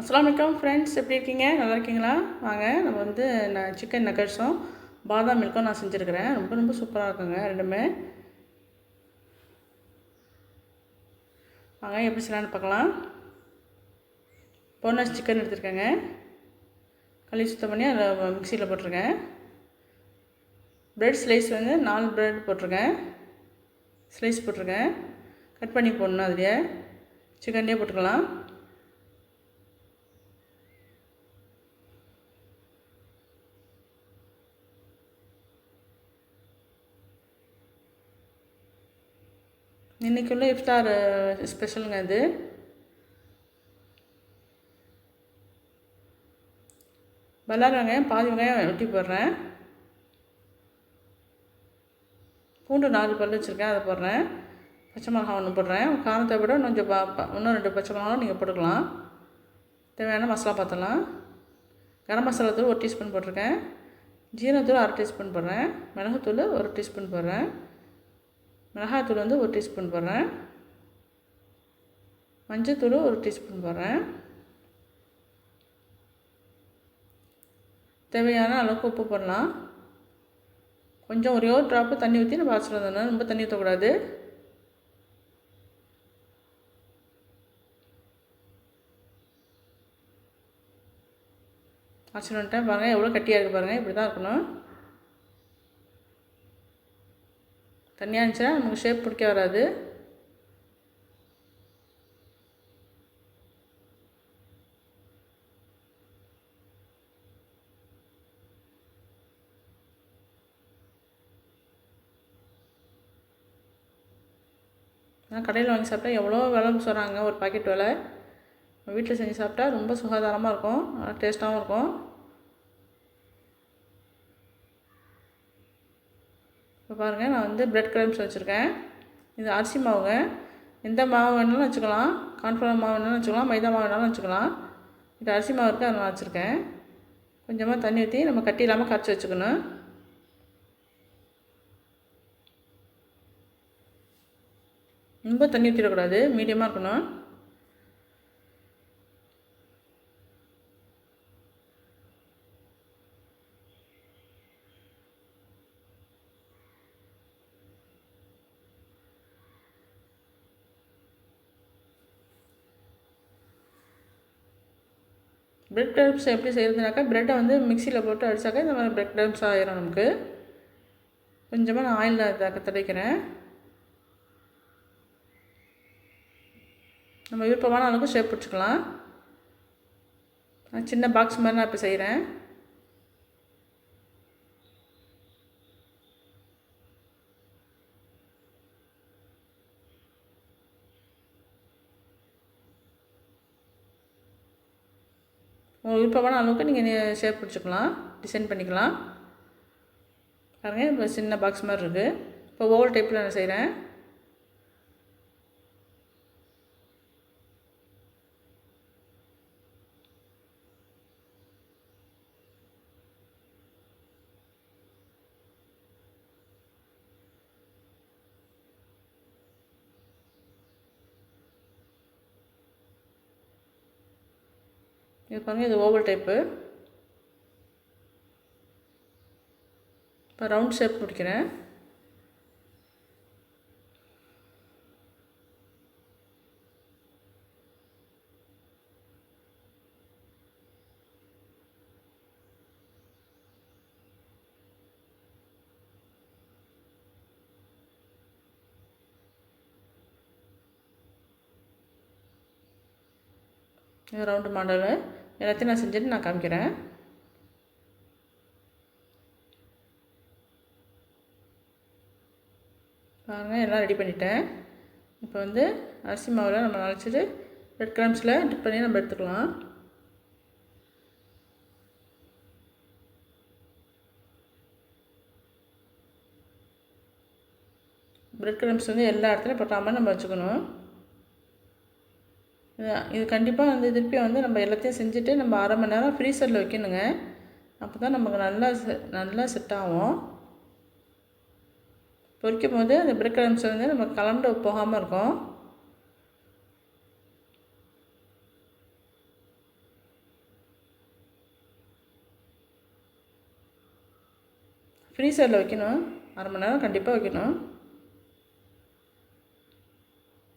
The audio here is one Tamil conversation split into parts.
அஸ்லாம் வலைக்கம் ஃப்ரெண்ட்ஸ் எப்படி இருக்கீங்க? நல்லா இருக்கீங்களா? வாங்க நம்ம வந்து நான் சிக்கன் நக்கட்ஸும் பாதாம் மில்க்கும் நான் செஞ்சுருக்கிறேன். ரொம்ப ரொம்ப சூப்பராக இருக்குங்க ரெண்டுமே. வாங்க எப்படி செய்யலான்னு பார்க்கலாம். போனஸ் சிக்கன் எடுத்துருக்கேங்க. களி சுத்தம் பண்ணி அதில் மிக்சியில் போட்டிருக்கேன். ப்ரெட் ஸ்லைஸ் வந்து நாலு ப்ரெட் போட்டிருக்கேன். ஸ்லைஸ் போட்டிருக்கேன். கட் பண்ணி போடணும் அதுலேயே. சிக்கன்லேயே போட்டுக்கலாம். இன்றைக்கி உள்ள இஃப்தார் ஸ்பெஷலுங்க இது பல்லாரி வெங்காயம் பாதி வெங்காயம் வெட்டி போடுறேன். பூண்டு நாலு பல் வச்சுருக்கேன் அதை போடுறேன். பச்சை மிளகா ஒன்று போடுறேன். காரத்தை விட கொஞ்சம் பா பா- இன்னும் ரெண்டு பச்சை மிளகாவும் நீங்கள் போட்டுக்கலாம். தேவையான மசாலா பார்த்தலாம் கரம் மசாலா தூள் ஒரு டீஸ்பூன் போட்டிருக்கேன். ஜீரகத்தூள் அரை டீஸ்பூன் போடுறேன். மிளகுத்தூள் ஒரு டீஸ்பூன் போடுறேன். மிளகாத்தூள் வந்து ஒரு டீஸ்பூன் போடுறேன். மஞ்சத்தூள் ஒரு டீஸ்பூன் போடுறேன். தேவையான அளவுக்கு உப்பு போடலாம். கொஞ்சம் ஒரே ஒரு ட்ராப்பு தண்ணி ஊற்றி நம்ம அரைச்சிட்டு வந்துடணும் ரொம்ப தண்ணி ஊற்றக்கூடாது அரைச்சிட்டு வந்துட்டேன் பாருங்கள் எவ்வளோ கட்டியாக இருக்குது பாருங்கள் இப்படி தான் இருக்கணும். தண்ணியாக இருந்துச்சுன்னா நமக்கு ஷேப் பிடிக்க வராது. ஆனால் கடையில் வாங்கி சாப்பிட்டா எவ்வளோ விலைன்னு சொல்கிறாங்க ஒரு பாக்கெட் விலை. வீட்டில் செஞ்சு சாப்பிட்டா ரொம்ப சுகாதாரமாக இருக்கும் நல்லா டேஸ்ட்டாகவும் இருக்கும் இப்போ பாருங்கள் நான் வந்து பிரெட் கிரம்ஸ் வச்சுருக்கேன். இது அரிசி மாவுங்க. எந்த மாவு வேணாலும் வச்சுக்கலாம். கார்ன்ஃப்ளவர் மாவு வேணாலும் வச்சுக்கலாம். மைதா மாவு வேணாலும் வச்சுக்கலாம். இது அரிசி மாவு இருக்குது அதை நான் வச்சுருக்கேன். கொஞ்சமாக தண்ணி ஊற்றி நம்ம கட்டி இல்லாமல் கரைச்சி வச்சுக்கணும். ரொம்ப தண்ணி ஊற்றிடக்கூடாது மீடியமாக இருக்கணும். பிரெட் கிரம்ஸ் எப்படி செய்கிறதுனாக்கா ப்ரெட்டை வந்து மிக்சியில் போட்டு அடித்தாக்கா இந்த மாதிரி பிரெட் கிரம்ஸ் ஆயிரும் நமக்கு. கொஞ்சமாக நான் ஆயிலில் தக்க தடைக்கிறேன். நம்ம விருப்பமான அளவுக்கு ஷேப் பிடிச்சிக்கலாம். நான் சின்ன பாக்ஸ் மாதிரி நான் இப்போ செய்கிறேன் விருப்பமான அளவுக்கு நீங்கள் ஷேப் பிடிச்சிக்கலாம் டிசைன் பண்ணிக்கலாம். பாருங்கள் இப்போ சின்ன பாக்ஸ் மாதிரி இருக்குது இப்போ ஓவல் டைப்பில் நான் செய்கிறேன் இது பாருங்கள் இது ஓவல் டைப்பு இப்போ ரவுண்ட் ஷேப் பிடிக்கிறேன் இது ரவுண்டு மாடலு. எல்லாத்தையும் நான் செஞ்சுட்டு நான் காமிக்கிறேன். பாருங்கள் எல்லாம் ரெடி பண்ணிட்டேன். இப்போ வந்து அரிசி மாவில் நம்ம அரைச்சிட்டு ரெட் கிராம்ஸில் டிப் பண்ணி நம்ம எடுத்துக்கலாம். பிரெட் கிரம்ஸ் வந்து எல்லா இடத்துலையும் பட்டாமல் நம்ம வச்சுக்கணும். இது கண்டிப்பாக வந்து திருப்பி வந்து நம்ம எல்லாத்தையும் செஞ்சுட்டு நம்ம அரை மணி நேரம் ஃப்ரீசரில் வைக்கணுங்க. அப்போ தான் நமக்கு நல்லா நல்லா செட் ஆகும். பொரிக்கும் போது அந்த பிரெட் கிரம்ஸ் வந்து நம்ம கலண்டு போகாமல் இருக்கும். ஃப்ரீசரில் வைக்கணும். அரை மணி நேரம் கண்டிப்பாக வைக்கணும்.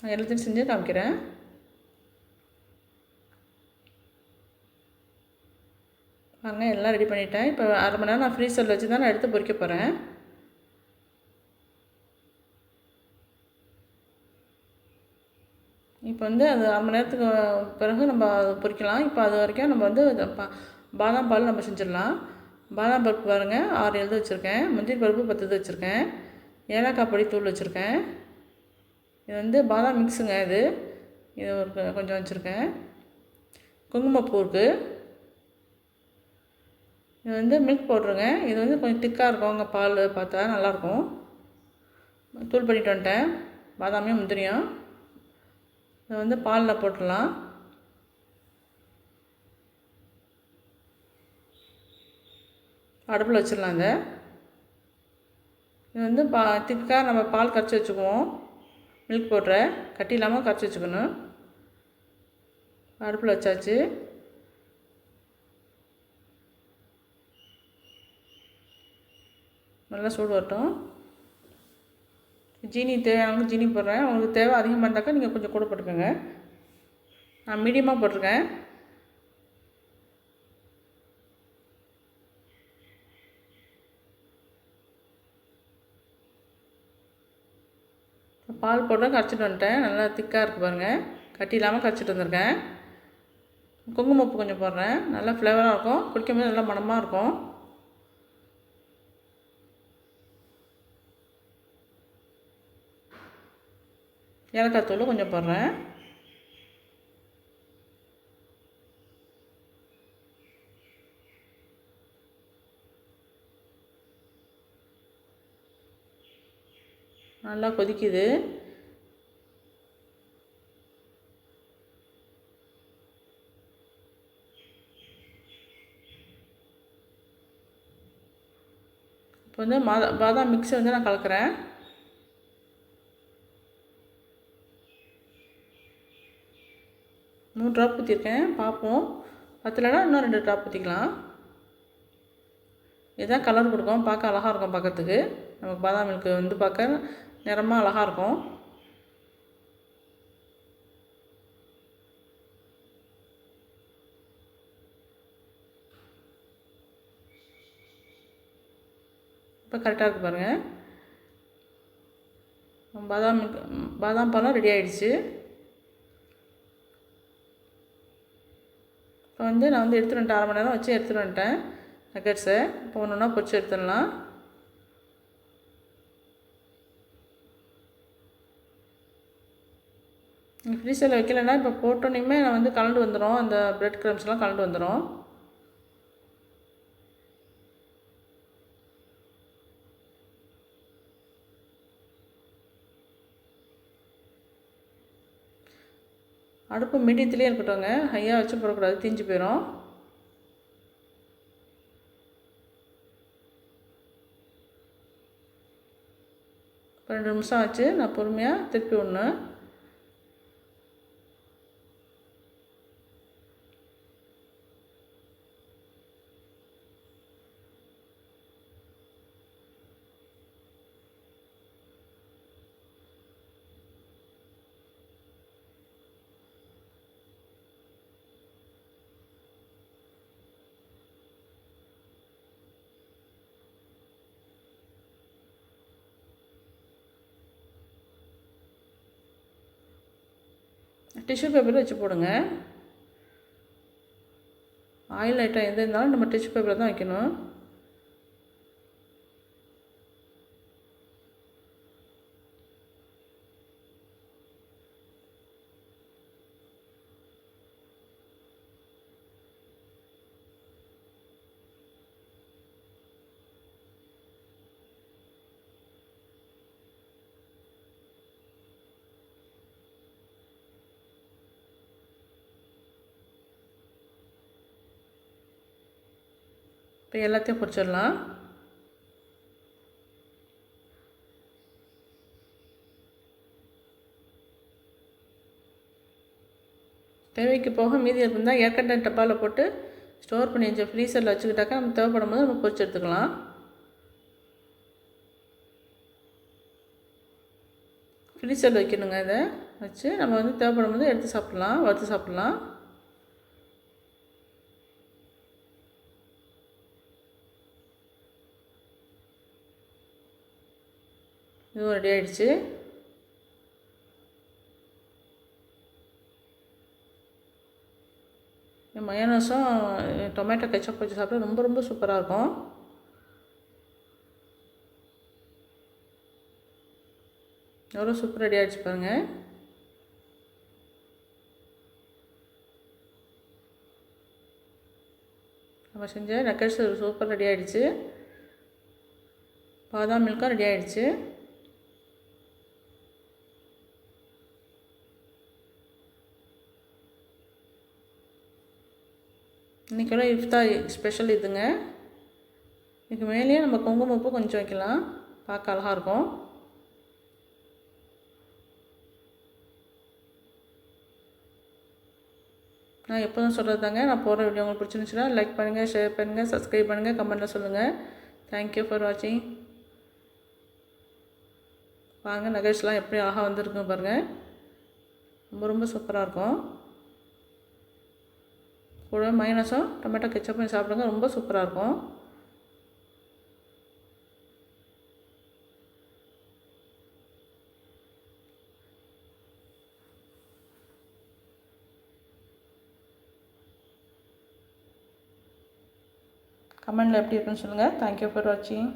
நான் எல்லாத்தையும் செஞ்சு காமிக்கிறேன். பாருங்க எல்லாம் ரெடி பண்ணிட்டேன். இப்போ அரை மணி நேரம் நான் ஃப்ரீசரில் வச்சு தான் நான் எடுத்து பொறிக்க போகிறேன் இப்போ வந்து அது அரை மணி நேரத்துக்கு பிறகு நம்ம அதை இப்போ அது வரைக்கும் நம்ம வந்து பா பாதாம் பால் நம்ம செஞ்சிடலாம். பாதாம் பருப்பு பாருங்கள் ஆறு எழுது வச்சுருக்கேன். முந்திரி பருப்பு பத்து இது வச்சுருக்கேன். ஏலக்காய் பொடி தூள் வச்சுருக்கேன். இது வந்து பாதாம் மிக்ஸுங்க இது. இது ஒரு கொஞ்சம் வச்சுருக்கேன். குங்குமப்பூ இருக்குது இது வந்து மில்க் போட்டுருங்க இது வந்து கொஞ்சம் திக்காக இருக்கும். உங்கள் பால் பார்த்தா நல்லாயிருக்கும். தூள் பண்ணிட்டு வந்துட்டேன். பாதாமியும் முந்திரியும். இதை வந்து பாலில் போட்டுடலாம். அடுப்பில் வச்சிடலாம் இதை. இது வந்து பா திக்காக நம்ம பால் கரைச்சி வச்சுக்குவோம். மில்க் பவுட்ரை கட்டி இல்லாமல் கரைச்சி வச்சுக்கணும். அடுப்பில் வச்சாச்சு. நல்லா சூடு வரட்டும். ஜீனி தேவையானவங்க ஜீனி போடுறேன். உங்களுக்கு தேவை அதிகமாக இருந்தாக்கா நீங்கள் கொஞ்சம் கூட போட்டுக்கோங்க. நான் மீடியமாக போட்டிருக்கேன். பால் போட்டு கரைச்சிட்டு வந்துட்டேன். நல்லா திக்காக இருக்குது பாருங்கள் கட்டி இல்லாமல் கரைச்சிட்டு வந்திருக்கேன். குங்குமப்பு கொஞ்சம் போடுறேன். நல்லா ஃப்ளேவராக இருக்கும். குடிக்கும்போது நல்லா மணமாக இருக்கும். ஏலக்காய் தூள் கொஞ்சம் போடுறேன். நல்லா கொதிக்குது. இப்போ வந்து மாதா பாதாம் மிக்ஸை வந்து நான் கலக்கிறேன். மூணு ட்ராப் ஊற்றிருக்கேன் பார்ப்போம். பத்தலைன்னா இன்னும் ரெண்டு ட்ராப் ஊற்றிக்கலாம் இதுதான் கலர் கொடுக்கும். பார்க்க அழகாக இருக்கும் பார்க்கறதுக்கு. நமக்கு பாதாம் மில்க்கு வந்து பார்க்க நிறமாக அழகாக இருக்கும். இப்போ கரெக்டாக இருக்குது பாருங்கள் பாதாம் மில்க் பாதாம் பழம் ரெடி ஆகிடுச்சு இப்போ வந்து நான் வந்து எடுத்துகிட்டு வந்துட்டேன் அரை மணி நேரம் வச்சு எடுத்துகிட்டு வந்துட்டேன். நக்கெட்ஸை இப்போ ஒன்று ஒன்றா பொரிச்சு எடுத்துடலாம். ஃப்ரீசரில் வைக்கலைன்னா இப்போ போட்டோன்னே நான் வந்து கலண்டு வந்துடும் அந்த ப்ரெட் க்ரம்ஸ்லாம் கலண்டு வந்துடும் அடுப்பு மீடியத்துலேயே இருக்கட்டும்ங்க. ஹையாக வச்சு போடக்கூடாது. தீஞ்சு போயிடும் ரெண்டு நிமிஷம் ஆச்சு. நான் பொறுமையாக திருப்பி ஒன்று டிஷ்யூ பேப்பர் வச்சு போடுங்க. ஆயில் ஐட்டம் எது இருந்தாலும் நம்ம டிஷ்யூ பேப்பரில் தான் வைக்கணும். இப்போ எல்லாத்தையும் பிடிச்சிடலாம் தேவைக்கு போக மீதி இருந்தால் ஏற்கனவே டப்பாவில் போட்டு ஸ்டோர் பண்ணி வச்சு ஃப்ரீசரில் வச்சுக்கிட்டாக்கா நம்ம தேவைப்படும் போது நம்ம பொறிச்சு எடுத்துக்கலாம். ஃப்ரீசரில் வைக்கணுங்க இதை வச்சு நம்ம வந்து தேவைப்படும் போது எடுத்து சாப்பிட்லாம் வறுத்து சாப்பிட்லாம். இதுவும் ரெடி ஆகிடுச்சு மயோனஸும் டொமேட்டோ கெச்சப் வச்சு சாப்பிட்டா ரொம்ப ரொம்ப சூப்பராக இருக்கும். எவ்வளோ சூப்பர் ரெடி ஆகிடுச்சு பாருங்கள் நம்ம செஞ்ச நக்கட்ஸ் சூப்பர் ரெடி ஆகிடுச்சு பாதாம் மில்க்கும் ரெடி ஆகிடுச்சு இன்றைக்கெல்லாம் இஃப்தா ஸ்பெஷல் இதுங்க. இதுக்கு மேலேயே நம்ம குங்குமப்பூ கொஞ்சம் வைக்கலாம். பார்க்க அழகாக இருக்கும். நான் எப்போதும் சொல்கிறது தாங்க. நான் போகிற வீடியோ உங்களுக்கு பிடிச்சிருந்துச்சுன்னா லைக் பண்ணுங்கள் ஷேர் பண்ணுங்கள் சப்ஸ்கிரைப் பண்ணுங்கள் கமெண்ட்டில் சொல்லுங்கள் தேங்க்யூ ஃபார் வாட்சிங் வாங்க நகைஸ்லாம் எப்படி அழகாக வந்திருக்கும் பாருங்கள் ரொம்ப ரொம்ப சூப்பராக இருக்கும். கூடவே மைனஸும் டொமேட்டோ கெச்சப்பும் சாப்பிடுங்க. ரொம்ப சூப்பராக இருக்கும். கமெண்டில் எப்படி இருக்குன்னு சொல்லுங்கள் தேங்க்யூ ஃபார் வாட்சிங்